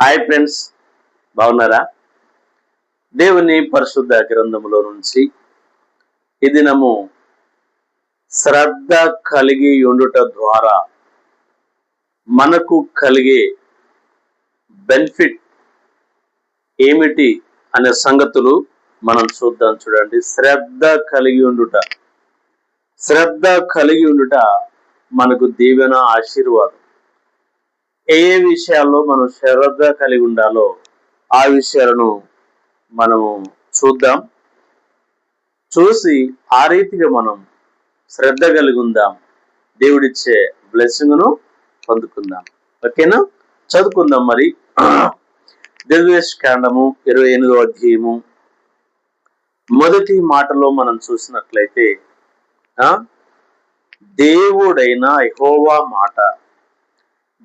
Hi friends బాగున్నారా? దేవుని పరిశుద్ధ గ్రంథములో నుంచి ఈ దినము శ్రద్ధ కలిగి ఉండుట ద్వారా మనకు కలిగే బెనిఫిట్ ఏమిటి అనే సంగతులు మనం చూద్దాం చూడండి. శ్రద్ధ కలిగి ఉండుట. శ్రద్ధ కలిగి ఉండుట మనకు దీవెన ఆశీర్వాదం. ఏ ఏ విషయాల్లో మనం శ్రద్ధ కలిగి ఉండాలో ఆ విషయాలను మనము చూద్దాం. చూసి ఆ రీతిగా మనం శ్రద్ధ కలిగి ఉందాం. దేవుడిచ్చే బ్లెస్సింగ్ను పొందుకుందాం. ఓకేనా? చదువుకుందాం మరి. దివ్యేష్ కాండము ఇరవై ఎనిమిదో అధ్యాయము. మొదటి మాటలో మనం చూసినట్లయితే దేవుడైన యహోవా మాట.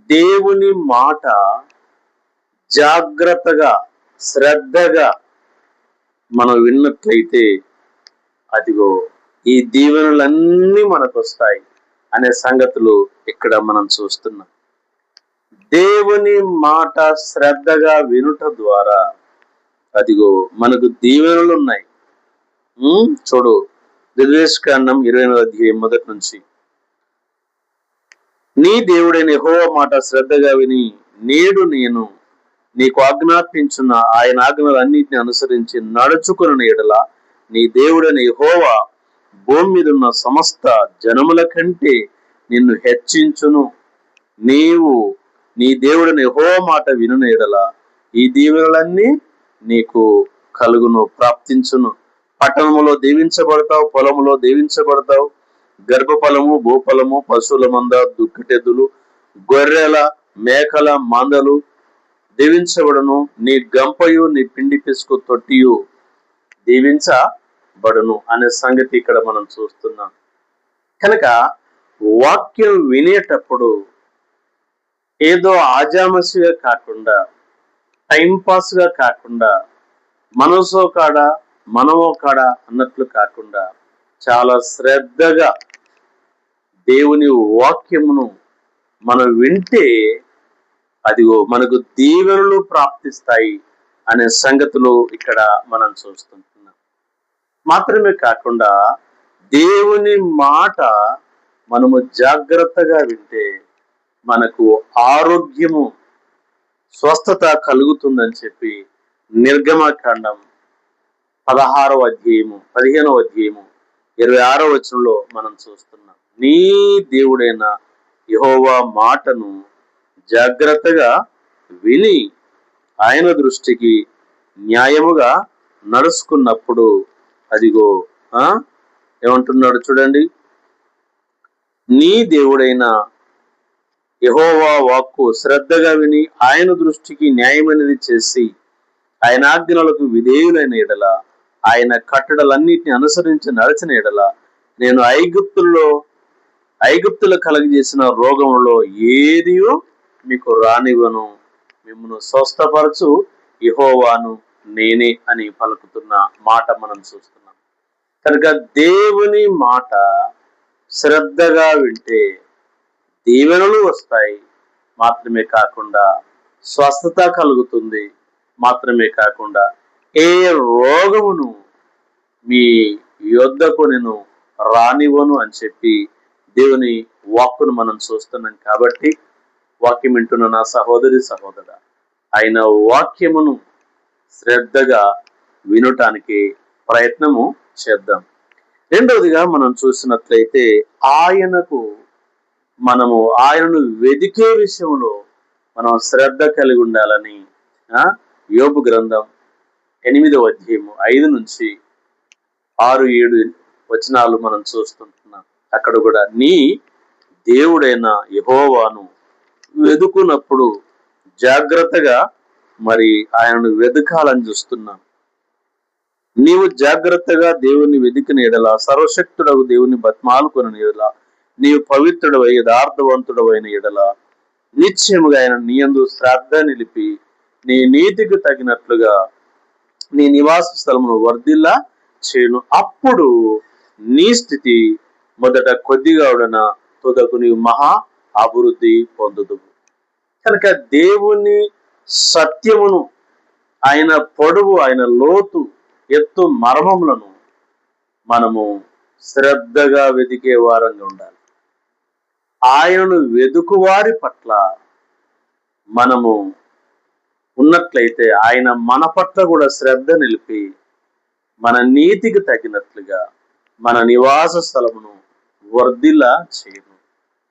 దేవుని మాట జాగ్రత్తగా శ్రద్ధగా మనం విన్నట్లయితే అదిగో ఈ దీవెనలన్నీ మనకు వస్తాయి అనే సంగతులు ఇక్కడ మనం చూస్తున్నాం. దేవుని మాట శ్రద్ధగా వినుట ద్వారా అదిగో మనకు దీవెనలు ఉన్నాయి చూడు చూడు దిర్వేశకాండం ఇరవై అధ్యాయం మొదటి నుంచి. నీ దేవుడైన యహోవ మాట శ్రద్ధగా విని నేడు నేను నీకు ఆజ్ఞాపించిన ఆయన ఆజ్ఞలన్నింటిని అనుసరించి నడుచుకున్న ఎడల నీ దేవుడైన యెహోవా భూమి మీద ఉన్న సమస్త జనముల కంటే నిన్ను హెచ్చించును. నీవు నీ దేవుడిని యెహోవా మాట విను ఎడల ఈ దీవెనలన్నీ నీకు కలుగును ప్రాప్తించును. పట్టణములో దీవించబడతావు పొలములో దీవించబడతావు. గర్భఫలము భూఫలము పశువుల మంద దుక్కిటెదులు గొర్రెల మేకల మందలు దీవించబడును. నీ గంపయు నీ పిండి పిసుకు తొట్టియు దీవించబడును అనే సంగతి ఇక్కడ మనం చూస్తున్నాం. కనుక వాక్యం వినేటప్పుడు ఏదో ఆజామసిగా కాకుండా టైంపాస్గా కాకుండా మనసో కాడ మనమో కాడ అన్నట్లు కాకుండా చాలా శ్రద్ధగా దేవుని వాక్యమును మనం వింటే అదిగో మనకు దీవెనలు ప్రాప్తిస్తాయి అనే సంగతులు ఇక్కడ మనం చూస్తుంటున్నాం. మాత్రమే కాకుండా దేవుని మాట మనము జాగ్రత్తగా వింటే మనకు ఆరోగ్యము స్వస్థత కలుగుతుందని చెప్పి నిర్గమకాండం పదహారవ అధ్యాయము పదిహేనవ అధ్యాయము ఇరవై ఆరో వచనంలో మనం చూస్తున్నాం. నీ దేవుడైన యహోవా మాటను జాగ్రత్తగా విని ఆయన దృష్టికి న్యాయముగా నడుచుకున్నప్పుడు అదిగో ఏమంటున్నాడు చూడండి. నీ దేవుడైన యహోవా వాక్కు శ్రద్ధగా విని ఆయన దృష్టికి న్యాయమైనది చేసి ఆయన ఆజ్ఞలకు విధేయులైన ఎడల ఆయన కట్టడలన్నిటిని అనుసరించి నడిచిన ఎడల నేను ఐగుప్తుల్లో ఐగుప్తులు కలగజేసిన రోగంలో ఏదియో మీకు రానివ్వను. మిమ్మల్ని స్వస్థపరచు. ఇహోవాను నేనే అని పలుకుతున్న మాట మనం చూస్తున్నాం. కనుక దేవుని మాట శ్రద్ధగా వింటే దీవెనలు వస్తాయి. మాత్రమే కాకుండా స్వస్థత కలుగుతుంది. మాత్రమే కాకుండా ఏ రోగమును మీ యొద్దకు నేను రానివ్వను అని చెప్పి దేవుని వాక్కును మనం చూస్తున్నాం కాబట్టి వాక్యం వింటున్న నా సహోదరి సహోదర ఆయన వాక్యమును శ్రద్ధగా వినటానికి ప్రయత్నము చేద్దాం. రెండవదిగా మనం చూసినట్లయితే ఆయనకు మనము ఆయనను వెదికే విషయంలో మనం శ్రద్ధ కలిగి ఉండాలని యోపు గ్రంథం ఎనిమిదవ అధ్యాయము ఐదు నుంచి ఆరు ఏడు వచనాలు మనం చూస్తుంటాం అక్కడ కూడా నీ దేవుడైన యహోవాను వెదుకున్నప్పుడు జాగ్రత్తగా మరి ఆయనను వెతకాలని చూస్తున్నాను. నీవు జాగ్రత్తగా దేవుని వెతికిన ఎడల సర్వశక్తుడవు దేవుని బతిమాలుకుని ఎడల నీవు పవిత్రుడవై యథార్థవంతుడవైన ఎడలా నిశ్చయముగా ఆయన నీయందు శ్రద్ధ నిలిపి నీ నీతికి తగినట్లుగా నీ నివాస స్థలమును వర్ధిల్లా చేయను. అప్పుడు నీ స్థితి మొదట కొద్దిగా ఉడన తుదకు నీవు మహా అభివృద్ధి పొందుదు కనుక దేవుని సత్యమును ఆయన పొడవు ఆయన లోతు ఎత్తు మర్మములను మనము శ్రద్ధగా వెతికే వారంగా ఉండాలి. ఆయనను వెదుకువారి పట్ల మనము ఉన్నట్లయితే ఆయన మన పట్ల కూడా శ్రద్ధ నిలిపి మన నీతికి తగినట్లుగా మన నివాస స్థలమును వర్ధిలా చేయను.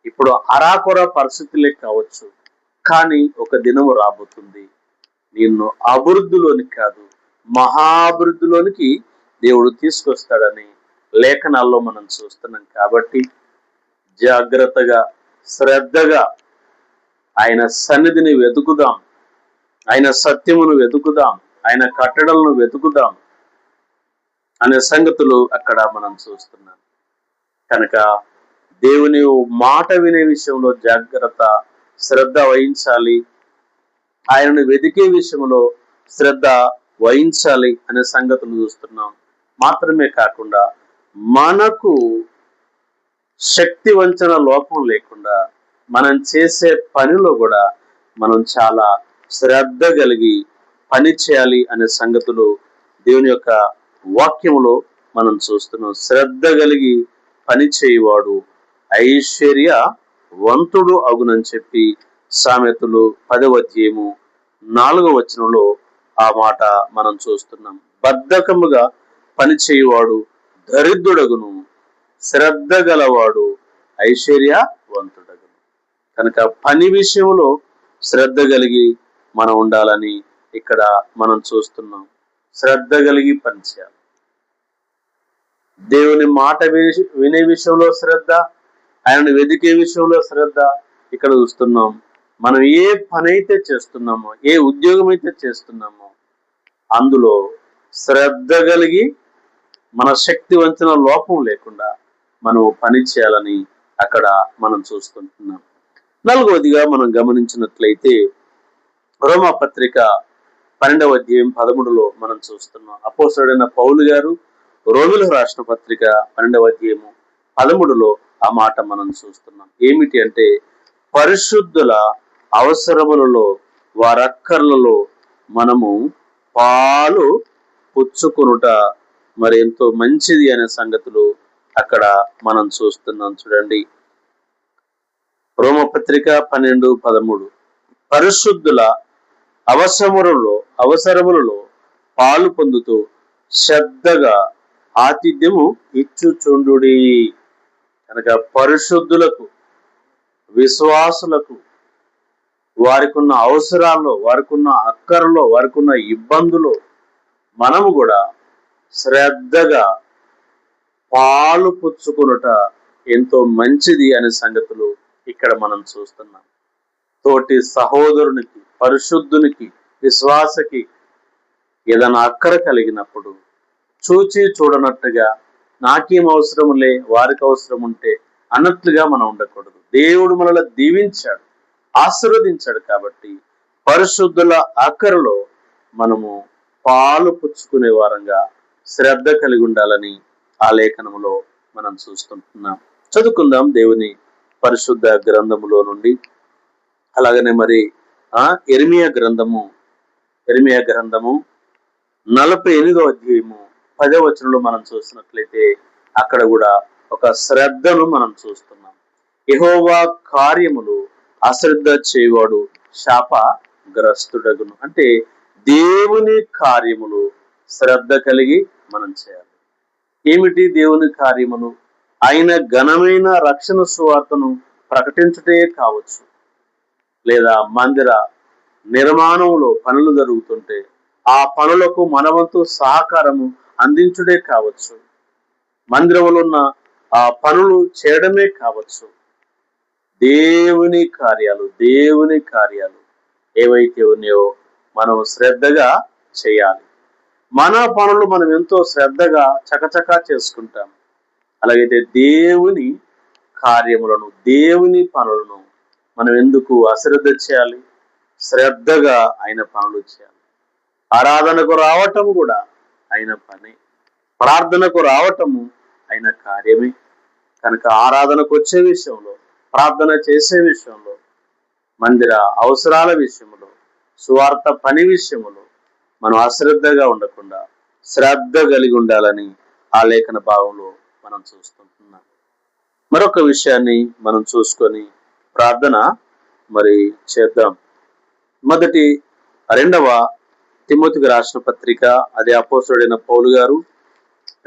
ఇప్పుడు అరాకొర పరిస్థితులే కావచ్చు కానీ ఒక దినం రాబోతుంది. నిన్ను అభివృద్ధిలోని కాదు మహాభివృద్ధిలోనికి దేవుడు తీసుకొస్తాడని లేఖనాల్లో మనం చూస్తున్నాం కాబట్టి జాగ్రత్తగా శ్రద్ధగా ఆయన సన్నిధిని వెతుకుదాం. ఆయన సత్యమును వెతుకుదాం. ఆయన కట్టడలను వెతుకుదాం అనే సంగతులు అక్కడ మనం చూస్తున్నాం. కనుక దేవుని మాట వినే విషయంలో జాగ్రత్త శ్రద్ధ వహించాలి. ఆయనను వెతికే విషయంలో శ్రద్ధ వహించాలి అనే సంగతులు చూస్తున్నాం. మాత్రమే కాకుండా మనకు శక్తి వంచన లోపం లేకుండా మనం చేసే పనిలో కూడా మనం చాలా శ్రద్ధ కలిగి పని చేయాలి అనే సంగతులు దేవుని యొక్క వాక్యంలో మనం చూస్తున్నాం. శ్రద్ధ కలిగి పని చేయువాడు ఐశ్వర్య వంతుడు అగునని చెప్పి సామెతలు పదవ అధ్యాయము నాలుగవ వచనంలో ఆ మాట మనం చూస్తున్నాం. బద్ధకముగా పనిచేయువాడు దరిద్రుడగును శ్రద్ధ గలవాడు ఐశ్వర్యవంతుడగును కనుక పని విషయంలో శ్రద్ధ కలిగి మనం ఉండాలని ఇక్కడ మనం చూస్తున్నాం. శ్రద్ధ కలిగి పనిచేయాలి దేవుని మాట విని- వినే విషయంలో శ్రద్ధ ఆయనను వెతికే విషయంలో శ్రద్ధ ఇక్కడ చూస్తున్నాం. మనం ఏ పని అయితే చేస్తున్నామో ఏ ఉద్యోగం అయితే చేస్తున్నామో అందులో శ్రద్ధ కలిగి మన శక్తి వంచన లోపం లేకుండా మనం పని చేయాలని అక్కడ మనం చూస్తుంటున్నాం. నాలుగవదిగా మనం గమనించినట్లయితే రోమా పత్రిక పన్నెండవ అధ్యాయం పదమూడులో మనం చూస్తున్నాం. అపోసరుడైన పౌలు గారు రోమిల రాష్ట్ర పత్రిక పన్నెండవ అధ్యాయము పదమూడులో ఆ మాట మనం చూస్తున్నాం. ఏమిటి అంటే పరిశుద్ధుల అవసరములలో వారక్కర్లలో మనము పాలు పుచ్చుకొనుట మరి ఎంతో మంచిది అనే సంగతులు అక్కడ మనం చూస్తున్నాం చూడండి. రోమపత్రిక పన్నెండు పదమూడు. పరిశుద్ధుల అవసరములలో అవసరములలో పాలు పొందుతూ శ్రద్ధగా ఆతిథ్యము ఇచ్చుచుండుడి. కనుక పరిశుద్ధులకు విశ్వాసులకు వారికి ఉన్న అవసరాల్లో వారికి ఉన్న అక్కరలో వారికి ఉన్న ఇబ్బందులు మనము కూడా శ్రద్ధగా పాలు పుచ్చుకునుట ఎంతో మంచిది అనే సంగతులు ఇక్కడ మనం చూస్తున్నాం. తోటి సహోదరునికి పరిశుద్ధునికి విశ్వాసకి ఏదైనా అక్కర కలిగినప్పుడు చూచి చూడనట్టుగా నాకేం లే వారికి అవసరం ఉంటే అన్నట్లుగా మనం ఉండకూడదు. దేవుడు మనల్ని దీవించాడు ఆశీర్వదించాడు కాబట్టి పరిశుద్ధుల అక్కరలో మనము పాలు పుచ్చుకునే వారంగా శ్రద్ధ కలిగి ఉండాలని ఆ లేఖనములో మనం చూస్తుంటున్నాం. చదువుకుందాం దేవుని పరిశుద్ధ గ్రంథములో నుండి. అలాగనే మరి ఆ ఎరిమియా గ్రంథము ఎరిమియా గ్రంథము నలభై ఎనిమిదో అధ్యాయము పదే వచనంలో మనం చూసినట్లయితే అక్కడ కూడా ఒక శ్రద్ధను మనం చూస్తున్నాం. ఎహోవా కార్యములు అశ్రద్ధ చేయవాడు శాప గ్రస్తుడగును అంటే దేవుని కార్యములు శ్రద్ధ కలిగి మనం చేయాలి. ఏమిటి దేవుని కార్యములు? ఆయన ఘనమైన రక్షణ సువార్తను ప్రకటించుటే కావచ్చు. లేదా మందిర నిర్మాణంలో పనులు జరుగుతుంటే ఆ పనులకు మనవంతు సహకారము అందించుడే కావచ్చు. మందిరంలో ఉన్న ఆ పనులు చేయడమే కావచ్చు. దేవుని కార్యాలు దేవుని కార్యాలు ఏవైతే ఉన్నాయో మనం శ్రద్ధగా చేయాలి. మన పనులు మనం ఎంతో శ్రద్ధగా చకచకా చేసుకుంటాం. అలాగైతే దేవుని కార్యములను దేవుని పనులను మనం ఎందుకు అశ్రద్ధ చేయాలి? శ్రద్ధగా ఆయన పనులు చేయాలి. ఆరాధనకు రావటం కూడా ఆయన పని. ప్రార్థనకు రావటము ఆయన కార్యమే. కనుక ఆరాధనకు వచ్చే విషయంలో ప్రార్థన చేసే విషయంలో మందిర అవసరాల విషయంలో సువార్త పని విషయంలో మనం అశ్రద్ధగా ఉండకుండా శ్రద్ధ కలిగి ఉండాలని ఆ లేఖన భావంలో మనం చూస్తుంటున్నాం. మరొక విషయాన్ని మనం చూసుకొని ప్రార్థన మరి చేద్దాం. మొదటి రెండవ తిమోతికి రాసిన పత్రిక అది అపోసుడైన పౌలు గారు.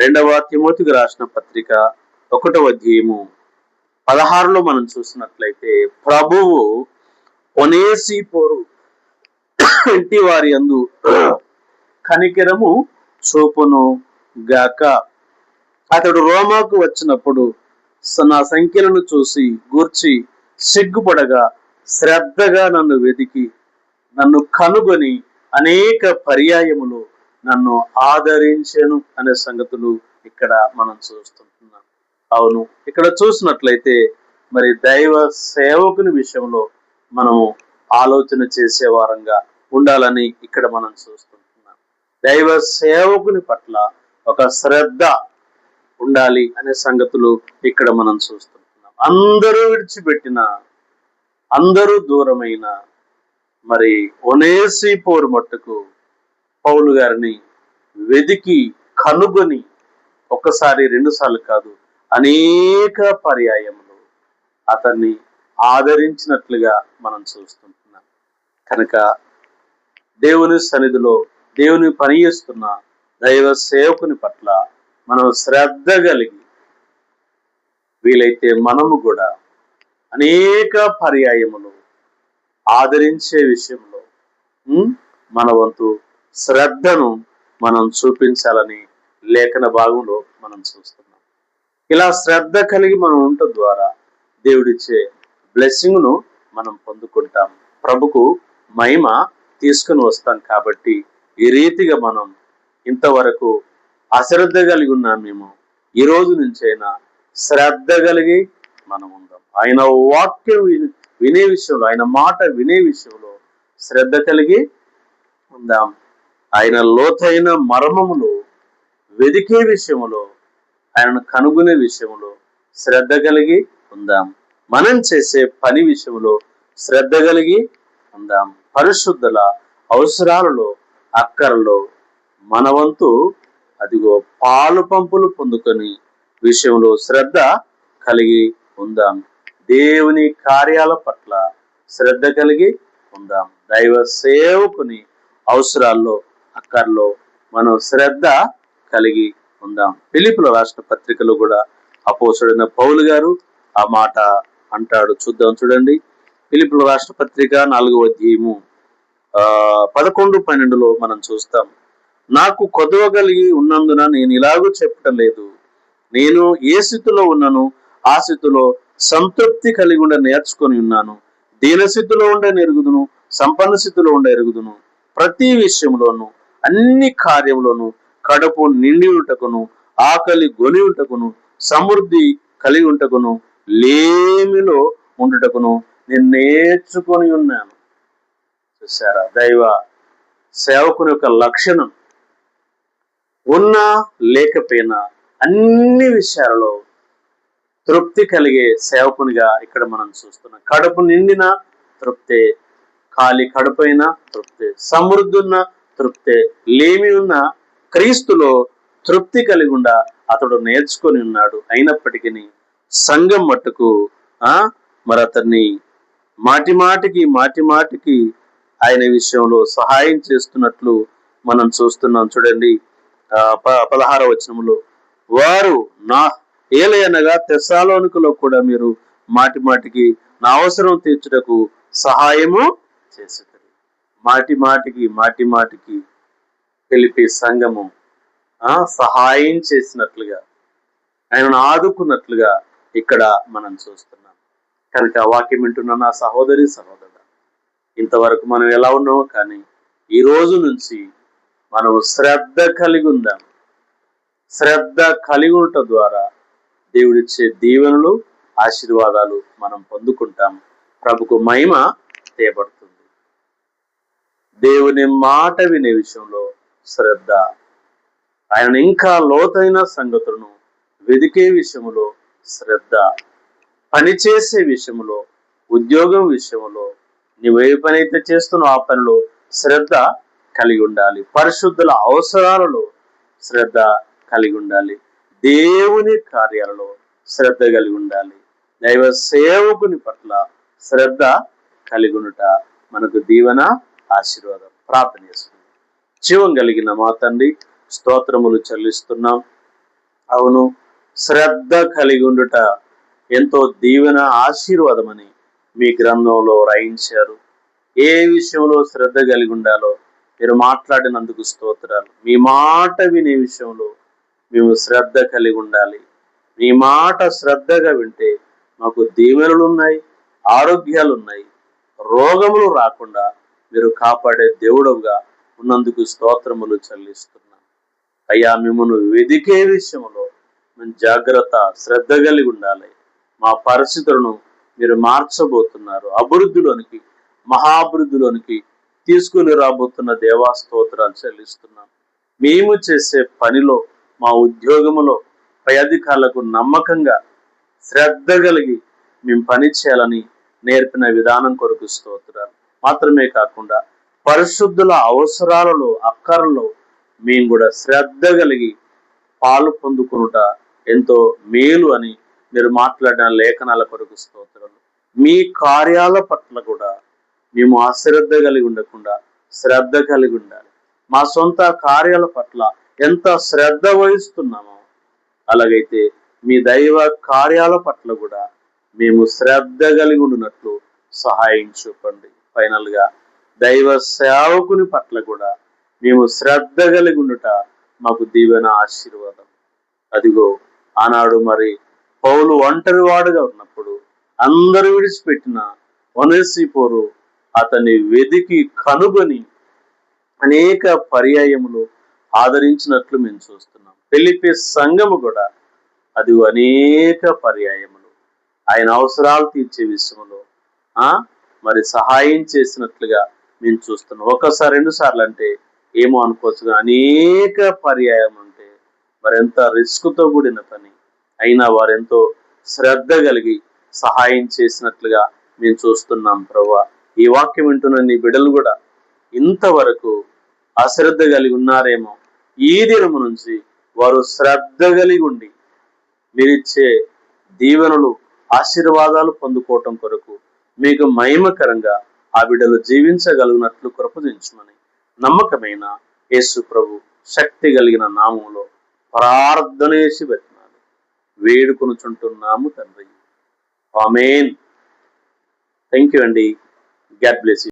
రెండవ తిమోతికి రాసిన పత్రిక ఒకటవ అధ్యాయము. పదహారులో మనం చూసినట్లయితే ప్రభువు ఒనేసి పోరు ఇంటి వారి అందు కనికరము చూపును గాక. అతడు రోమాకు వచ్చినప్పుడు నా సంఖ్యలను చూసి గూర్చి సిగ్గుపడగా శ్రద్ధగా నన్ను వెతికి నన్ను కనుగొని అనేక పర్యాయములు నన్ను ఆదరించెను అనే సంగతులు ఇక్కడ మనం చూస్తుంటున్నాం. అవును ఇక్కడ చూసినట్లయితే మరి దైవ సేవకుని విషయంలో మనము ఆలోచన చేసే వారంగా ఉండాలని ఇక్కడ మనం చూస్తుంటున్నాం. దైవ సేవకుని పట్ల ఒక శ్రద్ధ ఉండాలి అనే సంగతులు ఇక్కడ మనం చూస్తుంటున్నాం. అందరూ విడిచిపెట్టిన అందరూ దూరమైన మరి ఒనేసిపోరు మట్టుకు పౌలు గారిని వెదికి కనుగొని ఒక్కసారి రెండుసార్లు కాదు అనేక పర్యాయములు అతన్ని ఆదరించినట్లుగా మనం చూస్తుంటున్నాం. కనుక దేవుని సన్నిధిలో దేవుని పని చేస్తున్న దైవ సేవకుని పట్ల మనం శ్రద్ధ కలిగి వీలైతే మనము కూడా అనేక పర్యాయములు ఆదరించే విషయంలో మన వంతు శ్రద్ధను మనం చూపించాలని లేఖన భాగంలో మనం చూస్తున్నాం. ఇలా శ్రద్ధ కలిగి మనం ఉండటం ద్వారా దేవుడిచ్చే బ్లెస్సింగ్ను మనం పొందుకుంటాం. ప్రభుకు మహిమ తీసుకుని వస్తాం కాబట్టి ఈ రీతిగా మనం ఇంతవరకు అశ్రద్ధ కలిగి ఉన్నాం మేము. ఈ రోజు నుంచైనా శ్రద్ధ కలిగి మనం ఉందాం. ఆయన వాక్యం వినే విషయంలో ఆయన మాట వినే విషయంలో శ్రద్ధ కలిగి ఉందాం. ఆయన లోతైన మర్మములు వెదికే విషయములో ఆయనను కనుగొనే విషయంలో శ్రద్ధ కలిగి ఉందాం. మనం చేసే పని విషయంలో శ్రద్ధ కలిగి ఉందాం. పరిశుద్ధుల అవసరాలలో అక్కరలో మన వంతు అదిగో పాలు పంపులు పొందుకొని విషయంలో శ్రద్ధ కలిగి ఉందాం. దేవుని కార్యాల పట్ల శ్రద్ధ కలిగి ఉందాం. దైవ సేవకుని అవసరాల్లో అక్కర్లో మనం శ్రద్ధ కలిగి ఉందాం. పిలుపుల రాష్ట్ర పత్రికలో కూడా అపోసుడైన పౌలు గారు ఆ మాట అంటాడు. చూద్దాం చూడండి. పిలుపుల రాష్ట్ర పత్రిక నాలుగో అధ్యాయము ఆ పదకొండు పన్నెండులో మనం చూస్తాం. నాకు కొదవ కలిగి ఉన్నందున నేను ఇలాగూ చెప్పటం లేదు. నేను ఏ స్థితిలో ఉన్నను? ఆ స్థితిలో సంతృప్తి కలిగి ఉండ నేర్చుకొని ఉన్నాను. దీన ఉండే ఎరుగుదును సంపన్న స్థితిలో ఉండే ఎరుగుదును. ప్రతి విషయంలోను అన్ని కార్యంలోనూ కడుపు నిండి ఉంటకును ఆకలి గొని ఉంటకును సమృద్ధి కలిగి ఉంటకును లేమిలో ఉండుటకును నేను నేర్చుకొని ఉన్నాను. చూసారా దైవ సేవకుని యొక్క లక్షణం. ఉన్నా లేకపోయినా అన్ని విషయాలలో తృప్తి కలిగే సేవకునిగా ఇక్కడ మనం చూస్తున్నాం. కడుపు నిండిన తృప్తే ఖాళీ కడుపైన తృప్తే సమృద్ధి ఉన్న తృప్తే లేమి ఉన్న క్రీస్తులో తృప్తి కలిగి అతడు నేర్చుకొని ఉన్నాడు. అయినప్పటికీ సంఘం మట్టుకు ఆ మరి అతన్ని మాటి మాటికి మాటి మాటికి ఆయన విషయంలో సహాయం చేస్తున్నట్లు మనం చూస్తున్నాం. చూడండి పదహార వచనములో వారు నా ఏలయనగా తెస్సాలోనికలో కూడా మీరు మాటి మాటికి నా అవసరం తీర్చుటకు సహాయము చేసేటది మాటి మాటికి మాటి మాటికి తెలిపే సంఘము సహాయం చేసినట్లుగా ఆయనను ఆదుకున్నట్లుగా ఇక్కడ మనం చూస్తున్నాం. కనుక ఆ వాక్యం వింటున్న నా సహోదరి సహోదరు ఇంతవరకు మనం ఎలా ఉన్నామో కానీ ఈ రోజు నుంచి మనం శ్రద్ధ కలిగి ఉందాం. శ్రద్ధ కలిగి ఉండటం ద్వారా దేవుడిచ్చే దీవెనలు ఆశీర్వాదాలు మనం పొందుకుంటాం ప్రభుకు మహిమ తేబడుతుంది. దేవుని మాట వినే విషయంలో శ్రద్ధ. ఆయన ఇంకా లోతైన సంగతులను వెదికే విషయంలో శ్రద్ధ. పనిచేసే విషయంలో ఉద్యోగం విషయంలో నువ్వు ఏ పని అయితే చేస్తున్నావు ఆ పనిలో శ్రద్ధ కలిగి ఉండాలి. పరిశుద్ధుల అవసరాలలో శ్రద్ధ కలిగి ఉండాలి. దేవుని కార్యాలలో శ్రద్ధ కలిగి ఉండాలి. దైవ సేవకుని పట్ల శ్రద్ధ కలిగి మనకు దీవెన ఆశీర్వాదం. ప్రార్థన చేసుకుందాం. జీవం కలిగిన మా తండ్రి స్తోత్రములు చెల్లిస్తున్నాం. అవును శ్రద్ధ కలిగి ఉండుట ఎంతో దీవెన ఆశీర్వాదమని మీ గ్రంథంలో రాయించారు. ఏ విషయంలో శ్రద్ధ కలిగి ఉండాలో మీరు మాట్లాడినందుకు స్తోత్రాలు. మీ మాట వినే విషయంలో మేము శ్రద్ధ కలిగి ఉండాలి. మీ మాట శ్రద్ధగా వింటే మాకు దీవెనలు ఉన్నాయి ఆరోగ్యాలు ఉన్నాయి రోగములు రాకుండా మీరు కాపాడే దేవుడుగా ఉన్నందుకు స్తోత్రములు చెల్లిస్తున్నాం. అయ్యా మిమ్మల్ని వెదికే విషయంలో మేము జాగ్రత్త శ్రద్ధ కలిగి ఉండాలి. మా పరిస్థితులను మీరు మార్చబోతున్నారు. అభివృద్ధిలోనికి మహాభివృద్ధిలోనికి తీసుకుని రాబోతున్న దేవా స్తోత్రాలు చెల్లిస్తున్నాం. మేము చేసే పనిలో మా ఉద్యోగములో పై అధికారులకు నమ్మకంగా శ్రద్ధ కలిగి మేము పని చేయాలని నేర్పిన విధానం కొరకు స్తోత్రాలు. మాత్రమే కాకుండా పరిశుద్ధుల అవసరాలలో అక్కరలో మేము కూడా శ్రద్ధ కలిగి పాలు పొందుకునుట ఎంతో మేలు అని మీరు మాట్లాడిన లేఖనాల కొరకు స్తోత్రాలు. మీ కార్యాల పట్ల కూడా మేము అశ్రద్ధ కలిగి ఉండకుండా శ్రద్ధ కలిగి ఉండాలి. మా సొంత కార్యాల పట్ల ఎంత శ్రద్ధ వహిస్తున్నామో అలాగైతే మీ దైవ కార్యాల పట్ల కూడా మేము శ్రద్ధ కలిగి ఉండినట్లు సహాయం చూపండి. ఫైనల్గా దైవ సేవకుని పట్ల కూడా మేము శ్రద్ధ కలిగి ఉండుట మాకు దీవెన ఆశీర్వాదం. అదిగో ఆనాడు మరి పౌలు ఒంటరి వాడుగా ఉన్నప్పుడు అందరూ విడిచిపెట్టిన వనసిపోరు అతన్ని వెదికి కనుగొని అనేక పర్యాయములు ఆదరించినట్లు మేము చూస్తున్నాం. పెళ్ళిపే సంఘము కూడా అది అనేక పర్యాయములు. ఆయన అవసరాలు తీర్చే విషయంలో ఆ మరి సహాయం చేసినట్లుగా మేము చూస్తున్నాం. ఒకసారి రెండు సార్లు అంటే ఏమో అనుకోవచ్చు అనేక పర్యాయం అంటే మరి ఎంత రిస్క్తో కూడిన పని. అయినా వారెంతో శ్రద్ధ కలిగి సహాయం చేసినట్లుగా మేము చూస్తున్నాం ప్రభా ఈ వాక్యం వింటున్న నీ బిడ్డలు కూడా ఇంతవరకు అశ్రద్ధ కలిగి ఉన్నారేమో. ఈ దినము నుంచి వారు శ్రద్ధ కలిగి ఉండి మీరిచ్చే దీవెనలు ఆశీర్వాదాలు పొందుకోవటం కొరకు మీకు మహిమకరంగా ఆ బిడ్డలు జీవించగలిగినట్లు కృపదించమని నమ్మకమైన యేసు ప్రభు శక్తి కలిగిన నామంలో ప్రార్థన చేసి పెట్టినాను వేడుకొనుచుంటున్నాము తండ్రి. ఆమెన్. థ్యాంక్ యూ అండి. God bless